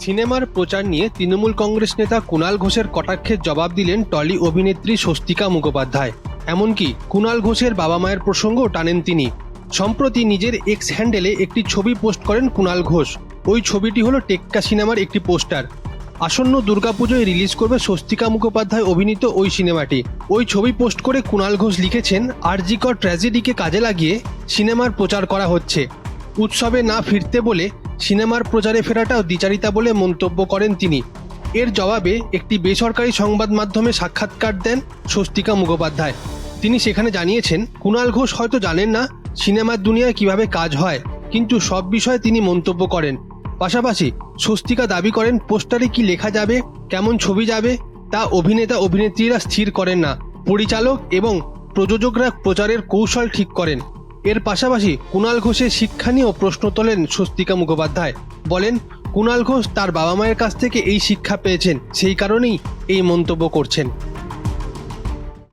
সিনেমার প্রচার নিয়ে তৃণমূল কংগ্রেস নেতা কুণাল ঘোষের কটাক্ষের জবাব দিলেন টলি অভিনেত্রী স্বস্তিকা মুখোপাধ্যায়। এমনকি কুণাল ঘোষের বাবা মায়ের প্রসঙ্গও টানেন তিনি। সম্প্রতি নিজের এক্স হ্যান্ডেলে একটি ছবি পোস্ট করেন কুণাল ঘোষ। ওই ছবিটি হলো টেক্কা সিনেমার একটি পোস্টার। আসন্ন দুর্গাপুজোয় রিলিজ করবে স্বস্তিকা মুখোপাধ্যায় অভিনীত ওই সিনেমাটি। ওই ছবি পোস্ট করে কুণাল ঘোষ লিখেছেন, আরজিকর ট্র্যাজেডিকে কাজে লাগিয়ে সিনেমার প্রচার করা হচ্ছে। উৎসবে না ফিরতে বলে সিনেমার প্রচারে ফেরাটাও দ্বিচারিতা বলে মন্তব্য করেন তিনি। এর জবাবে একটি বেসরকারি সংবাদ মাধ্যমে সাক্ষাৎকার দেন স্বস্তিকা মুখোপাধ্যায় তিনি সেখানে জানিয়েছেন, কুণাল ঘোষ হয়তো জানেন না সিনেমার দুনিয়ায় কীভাবে কাজ হয়, কিন্তু সব বিষয়ে তিনি মন্তব্য করেন। পাশাপাশি স্বস্তিকা দাবি করেন, পোস্টারে কি লেখা যাবে, কেমন ছবি যাবে, তা অভিনেতা অভিনেত্রীরা স্থির করেন না। পরিচালক এবং প্রযোজকরা প্রচারের কৌশল ঠিক করেন। এর পাশাপাশি কুণাল ঘোষের শিক্ষা নিয়েও প্রশ্ন তোলেন স্বস্তিকা মুখোপাধ্যায়। বলেন, কুণাল ঘোষ তার বাবা মায়ের কাছ থেকে এই শিক্ষা পেয়েছেন, সেই কারণেই এই মন্তব্য করছেন।